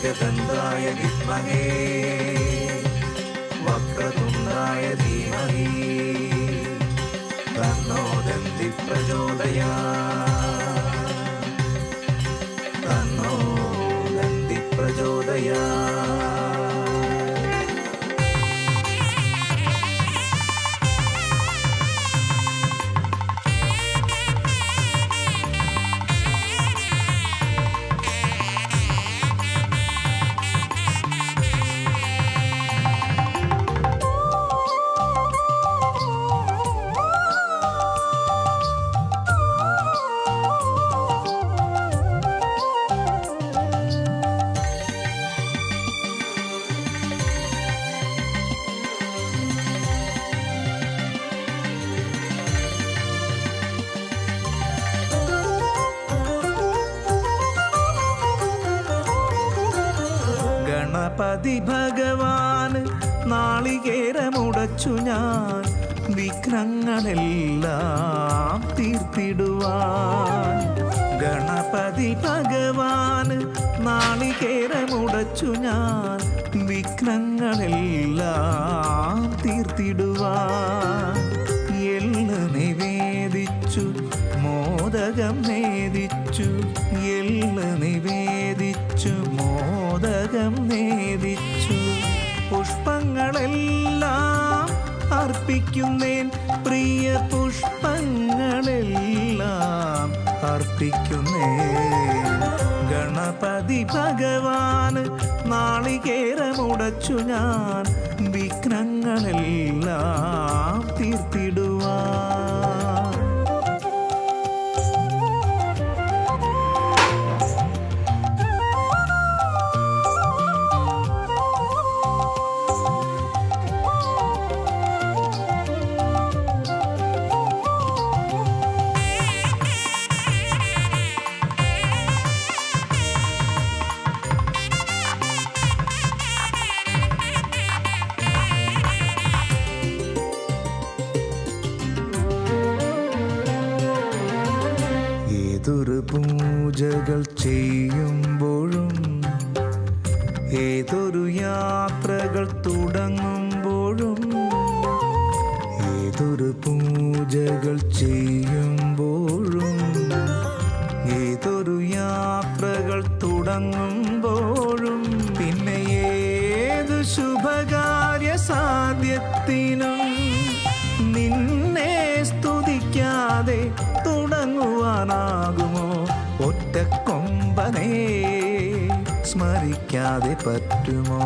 एकदन्ताय विद्महे वक्रतुण्डाय धीमहि तन्नो दन्ति प्रचोदयात् तन्नो दन्ति प्रचोदयात् ഗണപതി ഭഗവാന് നാളികേരമുടച്ചു ഞാൻ വിഘ്നങ്ങളെല്ലാം തീർത്തിടുവാൻ. ഗണപതി ഭഗവാന് നാളികേരമുടച്ചു ഞാൻ വിഘ്നങ്ങളെല്ലാം തീർത്തിടുവാൻ. എള്ള് നിവേദിച്ചു മോദകം നേദിച്ചു എള്ള് നിവേദിച്ചു മോദകം നേദിച്ചു. പുഷ്പങ്ങളെല്ലാം അർപ്പിക്കുന്നേൻ പ്രിയ പുഷ്പങ്ങളെല്ലാം അർപ്പിക്കുന്നേ ഗണപതി ഭഗവാന് നാളികേരമുടച്ചു ഞാൻ വിഘ്നങ്ങളെല്ലാം പൂജകൾ ചെയ്യുമ്പോഴും ഏതൊരു യാത്രകൾ തുടങ്ങുമ്പോഴും ഏതൊരു പൂജകൾ ചെയ്യുമ്പോഴും ഏതൊരു യാത്രകൾ തുടങ്ങുമ്പോഴും പിന്നെ ഏത് ശുഭകാര്യ സാധ്യത്തിനും നിന്നെ സ്തുതിക്കാതെ തുടങ്ങുവാനാകുമോ? ഒറ്റക്കൊമ്പനെ സ്മരിക്കാതെ പറ്റുമോ?